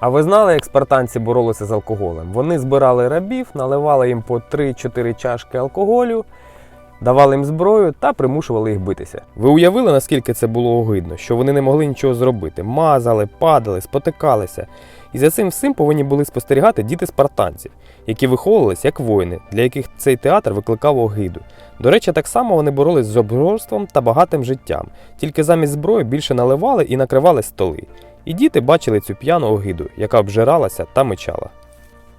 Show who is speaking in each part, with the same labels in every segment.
Speaker 1: А ви знали, як спартанці боролися з алкоголем? Вони збирали рабів, наливали їм по 3-4 чашки алкоголю, давали їм зброю та примушували їх битися. Ви уявили, наскільки це було огидно, що вони не могли нічого зробити, мазали, падали, спотикалися. І за цим всім повинні були спостерігати діти спартанців, які виховувалися як воїни, для яких цей театр викликав огиду. До речі, так само вони боролись з обжорством та багатим життям, тільки замість зброї більше наливали і накривали столи. І діти бачили цю п'яну огиду, яка обжиралася та мечала.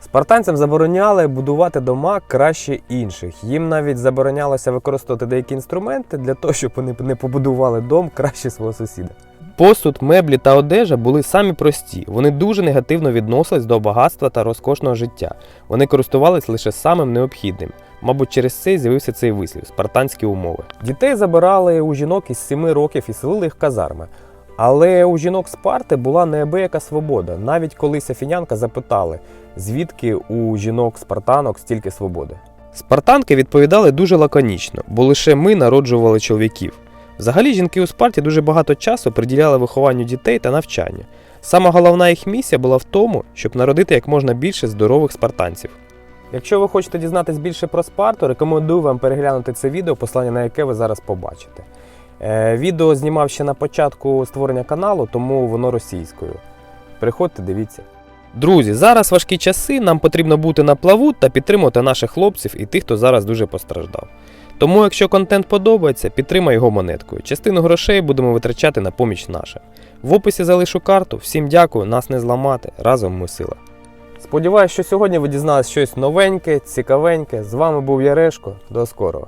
Speaker 1: Спартанцям забороняли будувати дома краще інших. Їм навіть заборонялося використовувати деякі інструменти для того, щоб вони не побудували дом краще свого сусіда. Посуд, меблі та одежа були самі прості. Вони дуже негативно відносились до багатства та розкошного життя. Вони користувались лише самим необхідним. Мабуть, через це з'явився цей вислів спартанські умови. Дітей забирали у жінок із 7 років і селили їх казарми. Але у жінок Спарти була неабияка свобода. Навіть колись афінянка запитали, звідки у жінок спартанок стільки свободи. Спартанки відповідали дуже лаконічно, бо лише ми народжували чоловіків. Взагалі, жінки у Спарті дуже багато часу приділяли вихованню дітей та навчанню. Сама головна їх місія була в тому, щоб народити як можна більше здорових спартанців. Якщо ви хочете дізнатись більше про Спарту, рекомендую вам переглянути це відео, послання на яке ви зараз побачите. Е, відео знімав ще на початку створення каналу, тому воно російською. Приходьте, дивіться. Друзі, зараз важкі часи, нам потрібно бути на плаву та підтримувати наших хлопців і тих, хто зараз дуже постраждав. Тому, якщо контент подобається, підтримай його монеткою. Частину грошей будемо витрачати на поміч нашим. В описі залишу карту. Всім дякую, нас не зламати. Разом ми сила. Сподіваюсь, що сьогодні ви дізналися щось новеньке, цікавеньке. З вами був Ярешко. До скорого.